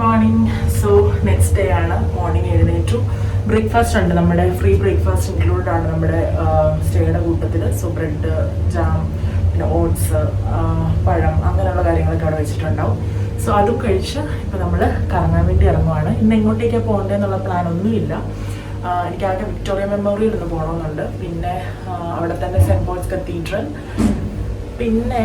Morning. So next day ആണ് morning എഴുന്നേറ്റു. Breakfast ഉണ്ട്. നമ്മുടെ ഫ്രീ ബ്രേക്ക്ഫാസ്റ്റ് ഇൻക്ലൂഡ് ആണ് നമ്മുടെ സ്റ്റേയുടെ കൂട്ടത്തിൽ. സോ ബ്രെഡ് ജാം പിന്നെ ഓട്സ് പഴം അങ്ങനെയുള്ള കാര്യങ്ങളൊക്കെ അവിടെ വെച്ചിട്ടുണ്ടാവും. സോ അത് കഴിച്ച് ഇപ്പം നമ്മൾ കറങ്ങാൻ വേണ്ടി ഇറങ്ങുവാണ്. ഇന്ന് എങ്ങോട്ടേക്കാണ് പോകേണ്ടതെന്നുള്ള പ്ലാൻ ഒന്നുമില്ല എനിക്കാകെ വിക്ടോറിയ മെമ്മോറിയൽ ഒന്ന് പോകണമെന്നുണ്ട് പിന്നെ അവിടെ തന്നെ സെന്റ് പോൾസ് കത്തീഡ്രൽ പിന്നെ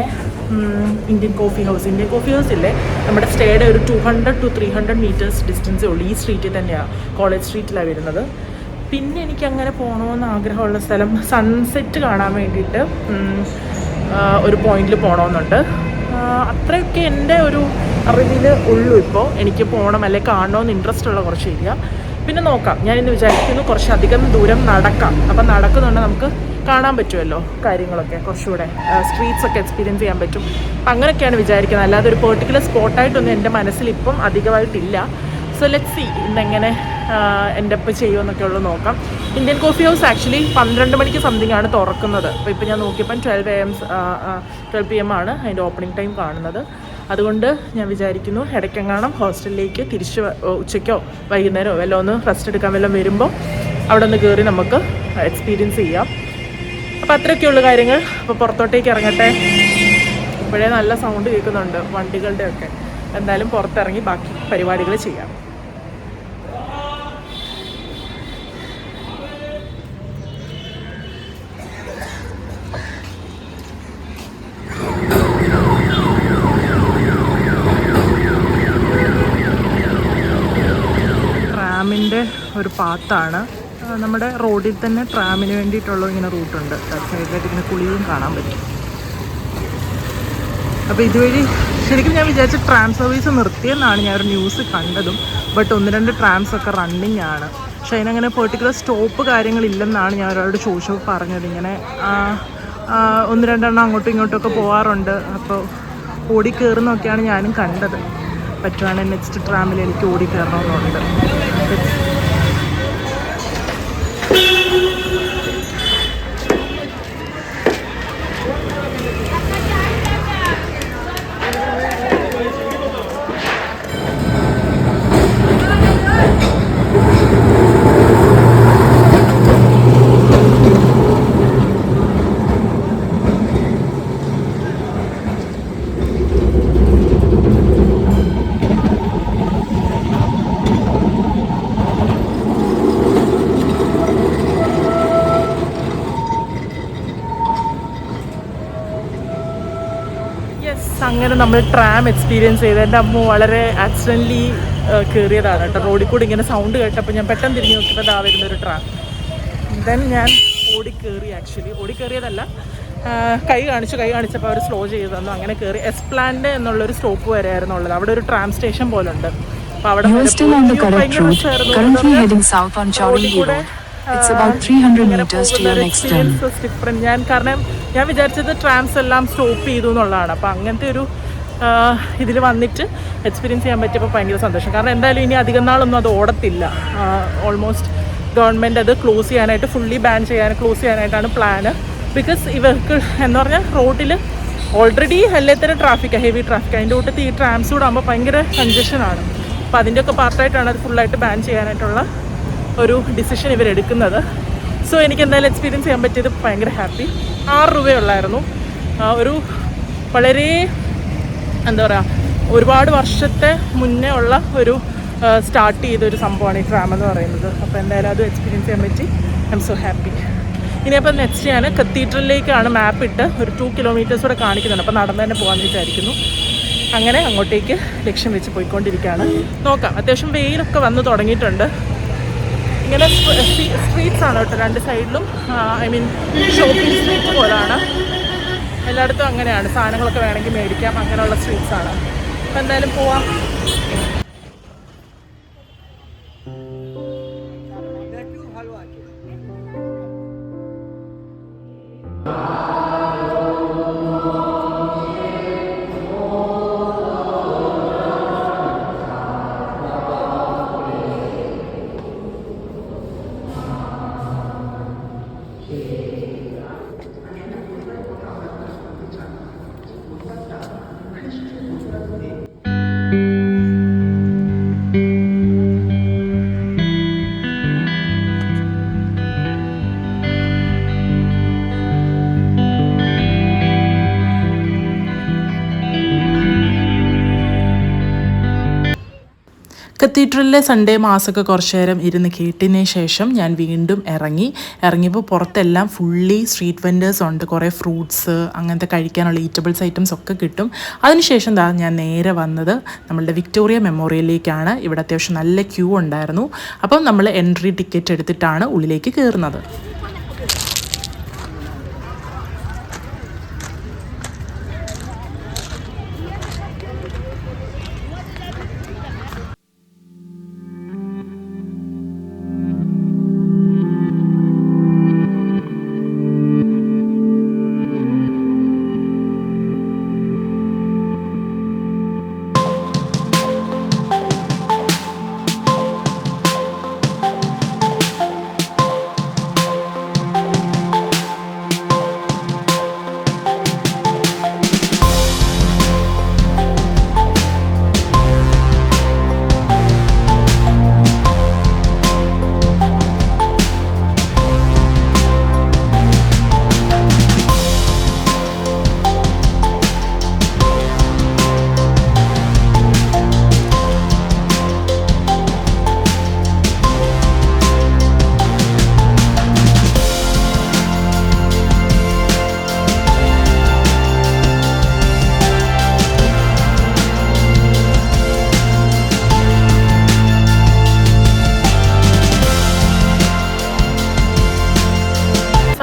Indian coffee house Indian coffee house ഇല്ലേ? നമ്മുടെ സ്റ്റേയുടെ ഒരു two hundred two three hundred metres ഡിസ്റ്റൻസേ ഉള്ളൂ. ഈ സ്ട്രീറ്റിൽ തന്നെയാണ് കോളേജ് സ്ട്രീറ്റിലാണ് വരുന്നത്. പിന്നെ എനിക്ക് അങ്ങനെ പോകണമെന്ന് ആഗ്രഹമുള്ള സ്ഥലം സൺസെറ്റ് കാണാൻ വേണ്ടിയിട്ട് ഒരു പോയിന്റിൽ പോകണമെന്നുണ്ട് അത്രയൊക്കെ എന്റെ ഒരു അറിവിൽ ഉള്ളൂ ഇപ്പോൾ എനിക്ക് പോകണം അല്ലെങ്കിൽ കാണണമെന്ന് ഇൻട്രസ്റ്റ് ഉള്ള കുറച്ച് ഏരിയ പിന്നെ നോക്കാം. ഞാൻ ഇന്ന് വിചാരിക്കുന്നു കുറച്ചധികം ദൂരം നടക്കാം. അപ്പം നടക്കുന്നുണ്ട് നമുക്ക് കാണാൻ പറ്റുമല്ലോ കാര്യങ്ങളൊക്കെ കുറച്ചുകൂടെ സ്ട്രീറ്റ്സ് ഒക്കെ എക്സ്പീരിയൻസ് ചെയ്യാൻ പറ്റും. അപ്പം അങ്ങനെയൊക്കെയാണ് വിചാരിക്കുന്നത്. അല്ലാതെ ഒരു പെർട്ടിക്കുലർ സ്പോട്ടായിട്ടൊന്നും എന്റെ മനസ്സിൽ ഇപ്പം അധികമായിട്ടില്ല. സോ ലെറ്റ് സി ഇന്നെങ്ങനെ എന്റെ ഒപ്പം ചെയ്യുമെന്നൊക്കെ ഉള്ളത് നോക്കാം. ഇന്ത്യൻ കോഫി ഹൗസ് ആക്ച്വലി പന്ത്രണ്ട് മണിക്ക് സംതിങ് ആണ് തുറക്കുന്നത്. അപ്പോൾ ഇപ്പോൾ ഞാൻ നോക്കിയപ്പം twelve A M twelve P M ആണ് അതിന്റെ ഓപ്പണിംഗ് ടൈം കാണുന്നത്. അതുകൊണ്ട് ഞാൻ വിചാരിക്കുന്നു ഇടയ്ക്കെങ്ങാണം ഹോസ്റ്റലിലേക്ക് തിരിച്ച് ഉച്ചയ്ക്കോ വൈകുന്നേരമോ വല്ലതും ഒന്ന് റെസ്റ്റ് എടുക്കാൻ വല്ലതും വരുമ്പോൾ അവിടെ ഒന്ന് കയറി നമുക്ക് എക്സ്പീരിയൻസ് ചെയ്യാം. അപ്പോൾ അത്രയൊക്കെയുള്ള കാര്യങ്ങൾ. അപ്പോൾ പുറത്തോട്ടേക്ക് ഇറങ്ങട്ടെ. ഇപ്പോഴേ നല്ല സൗണ്ട് കേൾക്കുന്നുണ്ട് വണ്ടികളുടെ ഒക്കെ എന്തായാലും പുറത്തിറങ്ങി ബാക്കി പരിപാടികൾ ചെയ്യാം. ഒരു പാത്താണ്. നമ്മുടെ റോഡിൽ തന്നെ ട്രാമിന് വേണ്ടിയിട്ടുള്ള ഇങ്ങനെ റൂട്ടുണ്ട് സൈഡിലായിട്ട് ഇങ്ങനെ കുളിയും കാണാൻ പറ്റും. അപ്പോൾ ഇതുവഴി ശരിക്കും ഞാൻ വിചാരിച്ച ട്രാം സർവീസ് നിർത്തിയെന്നാണ് ഞാൻ ഒരു ന്യൂസ് കണ്ടതും. ബട്ട് ഒന്ന് രണ്ട് ട്രാംസ് ഒക്കെ റണ്ണിങ് ആണ്. പക്ഷെ അതിനങ്ങനെ പെർട്ടിക്കുലർ സ്റ്റോപ്പ് കാര്യങ്ങളില്ലെന്നാണ് ഞാൻ ഒരാളോട് ചോദിച്ചപ്പോൾ പറഞ്ഞത്. ഇങ്ങനെ ഒന്ന് രണ്ടെണ്ണം അങ്ങോട്ടും ഇങ്ങോട്ടും ഒക്കെ പോകാറുണ്ട് അപ്പോൾ ഓടി കയറുന്നൊക്കെയാണ് ഞാനും കണ്ടത്. പറ്റുവാണെങ്കിൽ നെക്സ്റ്റ് ട്രാമിൽ എനിക്ക് ഓടി കയറണമെന്നുണ്ട് അങ്ങനെ നമ്മൾ ട്രാം എക്സ്പീരിയൻസ് ചെയ്ത് എന്റെ അമ്മ വളരെ ആക്സിഡന്റലി കയറിയതാണ് കേട്ടോ. റോഡിൽ കൂടി ഇങ്ങനെ സൗണ്ട് കേട്ടപ്പോൾ ഞാൻ പെട്ടെന്ന് തിരിഞ്ഞ് നോക്കിയപ്പോൾ ഇതാ വരുന്നൊരു ട്രാം ദെൻ ഞാൻ ഓടി കയറി ആക്ച്വലി ഓടി കയറിയതല്ല കൈ കാണിച്ചു കൈ കാണിച്ചപ്പോൾ അവർ സ്ലോ ചെയ്ത് തന്നു. അങ്ങനെ കയറി എസ്പ്ലാൻഡ് എന്നുള്ളൊരു സ്റ്റോപ്പ് വരെയായിരുന്നു ഉള്ളത്. അവിടെ ഒരു ട്രാം സ്റ്റേഷൻ പോലെ ഉണ്ട് അപ്പോൾ അവിടെ You are വരെ still പോയി. on the അയ്യോ, correct ഭയങ്കര route, രസമായിരുന്നു. currently എന്താ heading south on Chowdhury റോഡിൽ Road. It's about 300 meters to your next turn. Different ഞാൻ കാരണം ഞാൻ വിചാരിച്ചത് ട്രാംസ് എല്ലാം സ്റ്റോപ്പ് ചെയ്തു എന്നുള്ളതാണ് അപ്പോൾ അങ്ങനത്തെ ഒരു ഇതിൽ വന്നിട്ട് എക്സ്പീരിയൻസ് ചെയ്യാൻ പറ്റിയപ്പോൾ ഭയങ്കര സന്തോഷം കാരണം എന്തായാലും ഇനി അധികം നാളൊന്നും അത് ഓടത്തില്ല ഓൾമോസ്റ്റ് ഗവൺമെന്റ് അത് ക്ലോസ് ചെയ്യാനായിട്ട് ഫുള്ളി ബാൻ ചെയ്യാൻ ക്ലോസ് ചെയ്യാനായിട്ടാണ് പ്ലാന് ബിക്കോസ് ഇവർക്ക് എന്ന് പറഞ്ഞാൽ റോഡിൽ ഓൾറെഡി എല്ലാത്തരം ട്രാഫിക്കാണ് ഹെവി ട്രാഫിക് അതിന്റെ കൂട്ടത്തിൽ ഈ ട്രാംസ് കൂടെ ആകുമ്പോൾ ഭയങ്കര കൺജഷനാണ് അപ്പോൾ അതിന്റെയൊക്കെ പാർട്ടായിട്ടാണ് അത് ഫുള്ളായിട്ട് ബാൻ ചെയ്യാനായിട്ടുള്ള ഒരു ഡിസിഷൻ ഇവരെടുക്കുന്നത് സോ എനിക്ക് എന്തായാലും എക്സ്പീരിയൻസ് ചെയ്യാൻ പറ്റിയത് ഭയങ്കര ഹാപ്പി ആറ് രൂപയുള്ളായിരുന്നു ഒരു വളരെ എന്താ പറയുക ഒരുപാട് വർഷത്തെ മുന്നേ ഉള്ള ഒരു സ്റ്റാർട്ട് ചെയ്ത ഒരു സംഭവമാണ് ഈ ട്രാം എന്ന് പറയുന്നത്. അപ്പോൾ എന്തായാലും അത് എക്സ്പീരിയൻസ് ചെയ്യാൻ പറ്റി. ഐ എം സോ ഹാപ്പി ഇനിയപ്പോൾ നെക്സ്റ്റ് ഞാൻ കത്തീഡ്രലിലേക്കാണ് മാപ്പ് ഇട്ട് ഒരു ടു കിലോമീറ്റേഴ്സ് കൂടെ കാണിക്കുന്നുണ്ട്. അപ്പോൾ നടന്ന് തന്നെ പോകാമെന്ന് വിചാരിക്കുന്നു. അങ്ങനെ അങ്ങോട്ടേക്ക് ലക്ഷ്യം വെച്ച് പോയിക്കൊണ്ടിരിക്കുകയാണ്. നോക്കാം. അത്യാവശ്യം വെയിലൊക്കെ വന്ന് തുടങ്ങിയിട്ടുണ്ട്. ഇങ്ങനെ സ്ട്രീറ്റ്സ് ആണ് കേട്ടോ രണ്ട് സൈഡിലും ഐ മീൻ ഷോപ്പിംഗ് സ്ട്രീറ്റ് പോലാണ്. എല്ലായിടത്തും അങ്ങനെയാണ്. സാധനങ്ങളൊക്കെ വേണമെങ്കിൽ മേടിക്കാം. അങ്ങനെയുള്ള സ്ട്രീറ്റ്സ് ആണ്. അപ്പം എന്തായാലും പോവാം. കത്തീഡ്രലിലെ സൺഡേ മാസമൊക്കെ കുറച്ച് നേരം ഇരുന്ന് കേട്ടതിന് ശേഷം ഞാൻ വീണ്ടും ഇറങ്ങി. ഇറങ്ങിയപ്പോൾ പുറത്തെല്ലാം ഫുള്ളി സ്ട്രീറ്റ് വെൻഡേഴ്സ് ഉണ്ട്. കുറേ ഫ്രൂട്ട്സ് അങ്ങനത്തെ കഴിക്കാനുള്ള ഈറ്റബിൾസ് ഐറ്റംസ് ഒക്കെ കിട്ടും. അതിനുശേഷം ദാ ഞാൻ നേരെ വന്നത് നമ്മളുടെ വിക്ടോറിയ മെമ്മോറിയലിലേക്കാണ് ഇവിടെ അത്യാവശ്യം നല്ല ക്യൂ ഉണ്ടായിരുന്നു. അപ്പം നമ്മൾ എൻട്രി ടിക്കറ്റ് എടുത്തിട്ടാണ് ഉള്ളിലേക്ക് കയറുന്നത്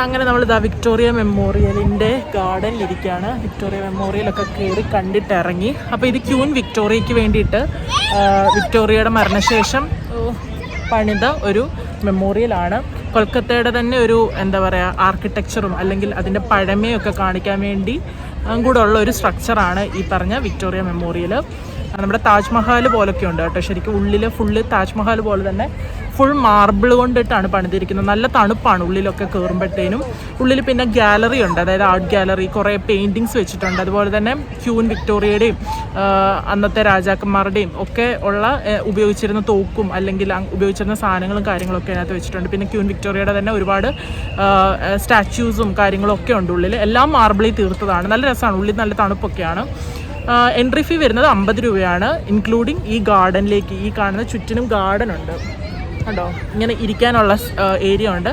അങ്ങനെ നമ്മൾ ഇതാ വിക്ടോറിയ മെമ്മോറിയലിന്റെ ഗാർഡനിൽ ഇരിക്കുകയാണ് വിക്ടോറിയ മെമ്മോറിയലൊക്കെ കയറി കണ്ടിട്ട് ഇറങ്ങി അപ്പോൾ ഇത് ക്യൂൻ വിക്ടോറിയയ്ക്ക് വേണ്ടിയിട്ട് വിക്ടോറിയയുടെ മരണശേഷം പണിത ഒരു മെമ്മോറിയലാണ് കൊൽക്കത്തയുടെ തന്നെ ഒരു എന്താ പറയുക ആർക്കിടെക്ചറും അല്ലെങ്കിൽ അതിന്റെ പഴമയൊക്കെ കാണിക്കാൻ വേണ്ടി കൂടെ ഉള്ള ഒരു സ്ട്രക്ചറാണ് ഈ പറഞ്ഞ വിക്ടോറിയ മെമ്മോറിയൽ നമ്മുടെ താജ്മഹൽ പോലൊക്കെ ഉണ്ട് കേട്ടോ. ശരിക്കും ഉള്ളിൽ ഫുള്ള് താജ്മഹൽ പോലെ തന്നെ ഫുൾ മാർബിൾ കൊണ്ടിട്ടാണ് പണിതിരിക്കുന്നത്. നല്ല തണുപ്പാണ് ഉള്ളിലൊക്കെ കയറുമ്പോഴത്തേനും ഉള്ളിൽ പിന്നെ ഗാലറി ഉണ്ട്. അതായത് ആർട്ട് ഗാലറി കുറേ പെയിന്റിങ്സ് വെച്ചിട്ടുണ്ട്. അതുപോലെ തന്നെ ക്യൂൻ വിക്ടോറിയയുടെയും അന്നത്തെ രാജാക്കന്മാരുടെയും ഒക്കെ ഉള്ള ഉപയോഗിച്ചിരുന്ന തോക്കും അല്ലെങ്കിൽ ഉപയോഗിച്ചിരുന്ന സാധനങ്ങളും കാര്യങ്ങളൊക്കെ അതിനകത്ത് വെച്ചിട്ടുണ്ട്. പിന്നെ ക്യൂൻ വിക്ടോറിയയുടെ തന്നെ ഒരുപാട് സ്റ്റാച്യൂസും കാര്യങ്ങളും ഒക്കെ ഉണ്ട് ഉള്ളിൽ എല്ലാം മാർബിളിൽ തീർത്തതാണ്. നല്ല രസമാണ് ഉള്ളിൽ നല്ല തണുപ്പൊക്കെയാണ്. എൻട്രി ഫീ വരുന്നത് അമ്പത് രൂപയാണ്. ഇൻക്ലൂഡിങ് ഈ ഗാർഡനിലേക്ക് ഈ കാണുന്ന ചുറ്റിനും ഗാർഡൻ ഉണ്ട്. കണ്ടോ? ഇങ്ങനെ ഇരിക്കാനുള്ള ഏരിയ ഉണ്ട്.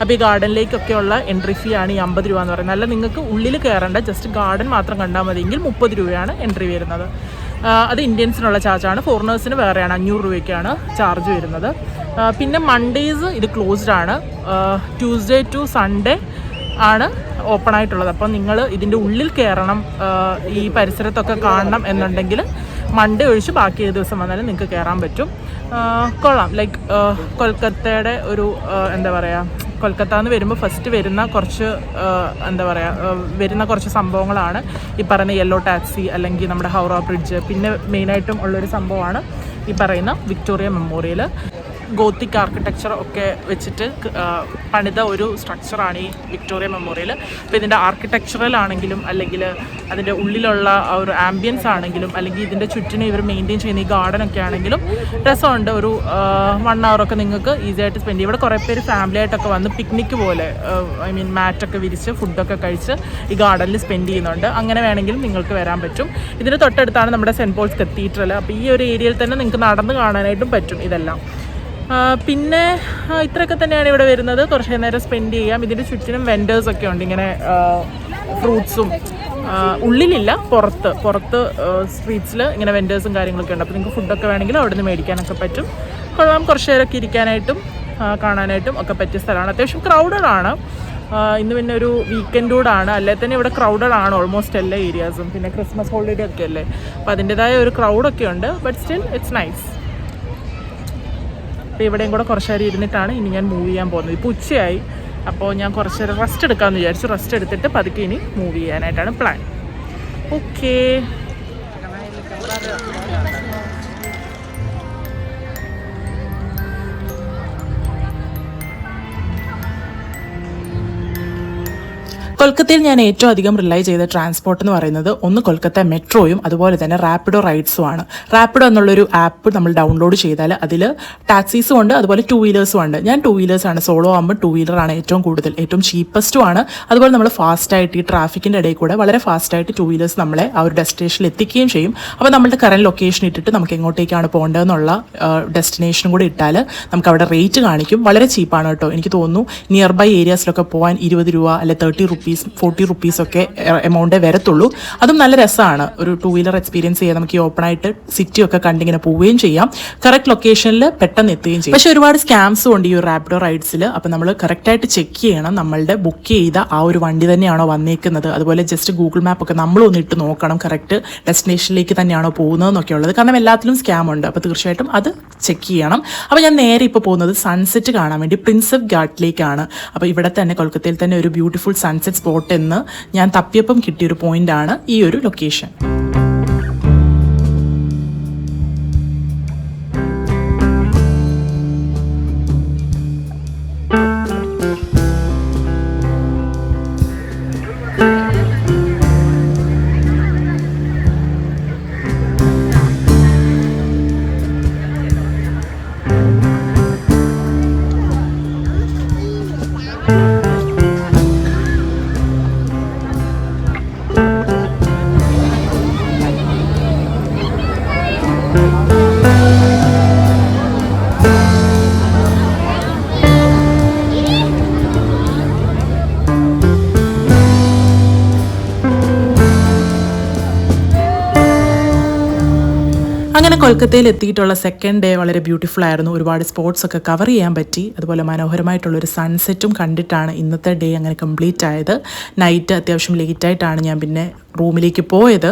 അപ്പോൾ ഈ ഗാർഡനിലേക്കൊക്കെയുള്ള എൻട്രി ഫീ ആണ് ഈ അമ്പത് രൂപ എന്ന് പറയുന്നത്. അല്ല നിങ്ങൾക്ക് ഉള്ളിൽ കയറേണ്ട ജസ്റ്റ് ഗാർഡൻ മാത്രം കണ്ടാൽ മതിയെങ്കിൽ മുപ്പത് രൂപയാണ് എൻട്രി വരുന്നത്. അത് ഇന്ത്യൻസിനുള്ള ചാർജാണ് ഫോറിനേഴ്സിന് വേറെയാണ് അഞ്ഞൂറ് രൂപയ്ക്കാണ് ചാർജ് വരുന്നത്. പിന്നെ മൺഡേയ്സ് ഇത് ക്ലോസ്ഡ് ആണ്. ട്യൂസ്ഡേ ടു സൺഡേ ആണ് ഓപ്പൺ ആയിട്ടുള്ളത്. അപ്പം നിങ്ങൾ ഇതിന്റെ ഉള്ളിൽ കയറണം ഈ പരിസരത്തൊക്കെ കാണണം എന്നുണ്ടെങ്കിൽ മൺഡേ ഒഴിച്ച് ബാക്കി ഏത് ദിവസം വന്നാലും നിങ്ങൾക്ക് കയറാൻ പറ്റും. കൊള്ളാം. ലൈക്ക് കൊൽക്കത്തയുടെ ഒരു എന്താ പറയുക കൊൽക്കത്ത എന്ന് വരുമ്പോൾ ഫസ്റ്റ് വരുന്ന കുറച്ച് എന്താ പറയുക വരുന്ന കുറച്ച് സംഭവങ്ങളാണ്. ഈ പറയുന്ന യെല്ലോ ടാക്സി അല്ലെങ്കിൽ നമ്മുടെ ഹൗറ ബ്രിഡ്ജ് പിന്നെ മെയിനായിട്ടും ഉള്ളൊരു സംഭവമാണ് ഈ പറയുന്ന വിക്ടോറിയ മെമ്മോറിയൽ ഗോത്തിക് ആർക്കിടെക്ചർ ഒക്കെ വെച്ചിട്ട് പണിത ഒരു സ്ട്രക്ചറാണ് ഈ വിക്ടോറിയ മെമ്മോറിയൽ അപ്പോൾ ഇതിന്റെ ആർക്കിടെക്ചറൽ ആണെങ്കിലും അല്ലെങ്കിൽ അതിന്റെ ഉള്ളിലുള്ള ആ ഒരു ആംബിയൻസ് ആണെങ്കിലും അല്ലെങ്കിൽ ഇതിന്റെ ചുറ്റിനെ ഇവർ മെയിന്റെയിൻ ചെയ്യുന്ന ഈ ഗാർഡൻ ഒക്കെ ആണെങ്കിലും രസമുണ്ട്. ഒരു വൺ അവറൊക്കെ നിങ്ങൾക്ക് ഈസി ആയിട്ട് സ്പെൻഡ് ചെയ്യും. ഇവിടെ കുറേ പേര് ഫാമിലി ആയിട്ടൊക്കെ വന്ന് പിക്നിക്ക് പോലെ ഐ മീൻ മാറ്റൊക്കെ വിരിച്ച് ഫുഡൊക്കെ കഴിച്ച് ഈ ഗാർഡനിൽ സ്പെൻഡ് ചെയ്യുന്നുണ്ട്. അങ്ങനെ വേണമെങ്കിലും നിങ്ങൾക്ക് വരാൻ പറ്റും. ഇതിന് തൊട്ടടുത്താണ് നമ്മുടെ സെന്റ് പോൾസ് കത്തീഡ്രൽ അപ്പോൾ ഈ ഒരു ഏരിയയിൽ തന്നെ നിങ്ങൾക്ക് നടന്ന് കാണാനായിട്ടും പറ്റും ഇതെല്ലാം. പിന്നെ ഇത്രയൊക്കെ തന്നെയാണ് ഇവിടെ വരുന്നത്. കുറച്ച് നേരം സ്പെൻഡ് ചെയ്യാം. ഇതിന്റെ ചുറ്റിനും വെൻഡേഴ്സ് ഒക്കെ ഉണ്ട്. ഇങ്ങനെ ഫ്രൂട്ട്സും ഉള്ളിലില്ല പുറത്ത്. പുറത്ത് സ്ട്രീറ്റ്സിൽ ഇങ്ങനെ വെൻഡേഴ്സും കാര്യങ്ങളൊക്കെ ഉണ്ട്. അപ്പോൾ നിങ്ങൾക്ക് ഫുഡൊക്കെ വേണമെങ്കിൽ അവിടെ നിന്ന് മേടിക്കാനൊക്കെ പറ്റും. കൊള്ളാം. കുറച്ച് നേരമൊക്കെ ഇരിക്കാനായിട്ടും കാണാനായിട്ടും ഒക്കെ പറ്റിയ സ്ഥലമാണ്. അത്യാവശ്യം ക്രൗഡഡ് ആണ്. ഇന്ന് പിന്നെ ഒരു വീക്കെൻഡ് കൂടെ ആണ്. അല്ലെ? തന്നെ ഇവിടെ ക്രൗഡഡ് ആണ് ഓൾമോസ്റ്റ് എല്ലാ ഏരിയാസും പിന്നെ ക്രിസ്മസ് ഹോളിഡേ ഒക്കെ അല്ലേ? അപ്പോൾ അതിന്റെതായ ഒരു ക്രൗഡൊക്കെ ഉണ്ട്. ബട്ട് സ്റ്റിൽ ഇറ്റ്സ് നൈസ് അപ്പോൾ ഇവിടെയും കൂടെ കുറച്ച് നേരം ഇരുന്നിട്ടാണ് ഇനി ഞാൻ മൂവ് ചെയ്യാൻ പോകുന്നത്. ഇപ്പോൾ ഉച്ചയായി. അപ്പോൾ ഞാൻ കുറച്ച് നേരം റെസ്റ്റ് എടുക്കാമെന്ന് വിചാരിച്ചു. റെസ്റ്റ് എടുത്തിട്ട് പതുക്കെ ഇനി മൂവ് ചെയ്യാനായിട്ടാണ് പ്ലാൻ ഓക്കേ കൊൽക്കത്തയിൽ ഞാൻ ഏറ്റവും അധികം റിലൈ ചെയ്ത ട്രാൻസ്പോർട്ട് എന്ന് പറയുന്നത് ഒന്ന് കൊൽക്കത്ത മെട്രോയും അതുപോലെ തന്നെ റാപ്പിഡോ റൈഡ്സും ആണ്. റാപ്പിഡോ എന്നുള്ളൊരു ആപ്പ് നമ്മൾ ഡൗൺലോഡ് ചെയ്താൽ അതിൽ ടാക്സീസും ഉണ്ട് അതുപോലെ ടു വീലേഴ്സും ഉണ്ട്. ഞാൻ ടു വീലേഴ്സാണ് സോളോ ആകുമ്പോൾ ടൂ വീലറാണ് ഏറ്റവും കൂടുതൽ ഏറ്റവും ചീപ്പസ്റ്റും ആണ്. അതുപോലെ നമ്മൾ ഫാസ്റ്റായിട്ട് ഈ ട്രാഫിക്കിന്റെ ഇടയിൽ കൂടെ വളരെ ഫാസ്റ്റായിട്ട് ടു വീലേഴ്സ് നമ്മളെ ആ ഒരു ഡെസ്റ്റിനേഷനിൽ എത്തിക്കുകയും ചെയ്യും. അപ്പോൾ നമ്മുടെ കറണ്ട് ലൊക്കേഷൻ ഇട്ടിട്ട് നമുക്ക് എങ്ങോട്ടേക്കാണ് പോകേണ്ടതെന്നുള്ള ഡെസ്റ്റിനേഷനും കൂടി ഇട്ടാൽ നമുക്ക് അവിടെ റേറ്റ് കാണിക്കും. വളരെ ചീപ്പാണ് കേട്ടോ. എനിക്ക് തോന്നുന്നു നിയർ ബൈ ഏരിയാസിലൊക്കെ പോകാൻ ഇരുപത് രൂപ അല്ലെ തേർട്ടി റുപ്പീസ് ഫോർട്ടി റുപ്പീസൊക്കെ എമൗണ്ടേ വരത്തുള്ളൂ. അതും നല്ല രസമാണ്. ഒരു ടൂ വീലർ എക്സ്പീരിയൻസ് ചെയ്യാൻ നമുക്ക് ഈ ഓപ്പൺ ആയിട്ട് സിറ്റി ഒക്കെ കണ്ടിങ്ങനെ പോവുകയും ചെയ്യാം. കറക്റ്റ് ലൊക്കേഷനിൽ പെട്ടെന്ന് എത്തുകയും ചെയ്യും. പക്ഷേ ഒരുപാട് സ്കാംസും ഉണ്ട് ഈ ഒരു റാപ്പിഡോ റൈഡ്സിൽ അപ്പോൾ നമ്മൾ കറക്റ്റായിട്ട് ചെക്ക് ചെയ്യണം. നമ്മളുടെ ബുക്ക് ചെയ്ത ആ ഒരു വണ്ടി തന്നെയാണോ വന്നേക്കുന്നത്. അതുപോലെ ജസ്റ്റ് ഗൂഗിൾ മാപ്പ് ഒക്കെ നമ്മളൊന്ന് ഇട്ട് നോക്കണം. കറക്റ്റ് ഡെസ്റ്റിനേഷനിലേക്ക് തന്നെയാണോ പോകുന്നതെന്നൊക്കെ ഉള്ളത്. കാരണം എല്ലാത്തിലും സ്കാം ഉണ്ട്. അപ്പോൾ തീർച്ചയായിട്ടും അത് ചെക്ക് ചെയ്യണം. അപ്പോൾ ഞാൻ നേരെ ഇപ്പോൾ പോകുന്നത് സൺസെറ്റ് കാണാൻ വേണ്ടി പ്രിൻസപ്പ് ഘാട്ടിലേക്കാണ് അപ്പോൾ ഇവിടെ തന്നെ കൊൽക്കത്തയിൽ തന്നെ ഒരു ബ്യൂട്ടിഫുൾ സൺസെറ്റ് സ്പോട്ട് എന്ന് ഞാൻ തപ്പിയപ്പം കിട്ടിയൊരു ആണ് ഈ ഒരു ലൊക്കേഷൻ കൊൽക്കത്തയിൽ എത്തിയിട്ടുള്ള സെക്കൻഡ് ഡേ വളരെ ബ്യൂട്ടിഫുൾ ആയിരുന്നു. ഒരുപാട് സ്പോർട്സ് ഒക്കെ കവർ ചെയ്യാൻ പറ്റി. അതുപോലെ മനോഹരമായിട്ടുള്ള ഒരു സൺസെറ്റും കണ്ടിട്ടാണ് ഇന്നത്തെ ഡേ അങ്ങനെ കംപ്ലീറ്റ് ആയത്. നൈറ്റ് അത്യാവശ്യം ലേറ്റ് ആയിട്ടാണ് ഞാൻ പിന്നെ റൂമിലേക്ക് പോയത്.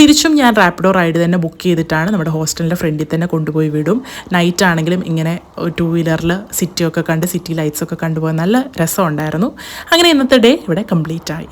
തിരിച്ചും ഞാൻ റാപ്പിഡോ റൈഡ് തന്നെ ബുക്ക് ചെയ്തിട്ടാണ് നമ്മുടെ ഹോസ്റ്റലിന്റെ ഫ്രണ്ടിൽ തന്നെ കൊണ്ടുപോയി വിടും. നൈറ്റ് ആണെങ്കിലും ഇങ്ങനെ ടു വീലറിൽ സിറ്റിയൊക്കെ കണ്ട് സിറ്റി ലൈറ്റ്സൊക്കെ കണ്ടുപോകാൻ നല്ല രസമുണ്ടായിരുന്നു. അങ്ങനെ ഇന്നത്തെ ഡേ ഇവിടെ കംപ്ലീറ്റ് ആയി.